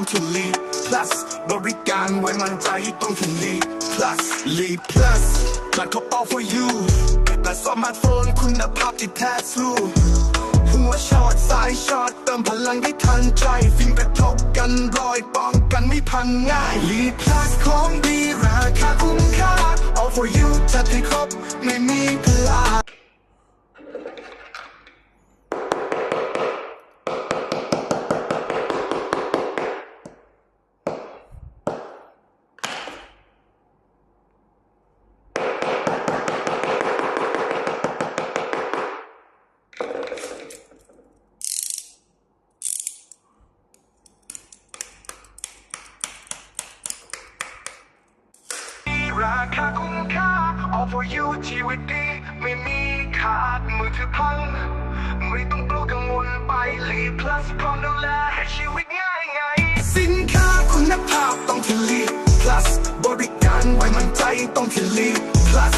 ต้องที่ Lead Plus บริการไว้มั่นใจต้องที่ Lead Plus Lead Plus จัดเขา all for you และสมาร์ทโฟนคุณภาพที่แท้ทรูหัวช็อตสายช็อตเติมพลังได้ทันใจ ฟิล์มกระทบกันรอยป้องกันไม่พังง่ายลีดพลัสของดีราคาคุ้มค่า all for you จัดให้ครบไม่มีพลาด ราคาคุ้มค่า all for you ชีวิตดีไม่มีขาดมือถือพัง ไม่ต้องกลัวกังวลไปลีพลัสพร้อมดูแลให้ชีวิตง่ายไง สินค้าคุณภาพต้องที่ลีพลัสบริการไว้มั่นใจต้องที่ลี plus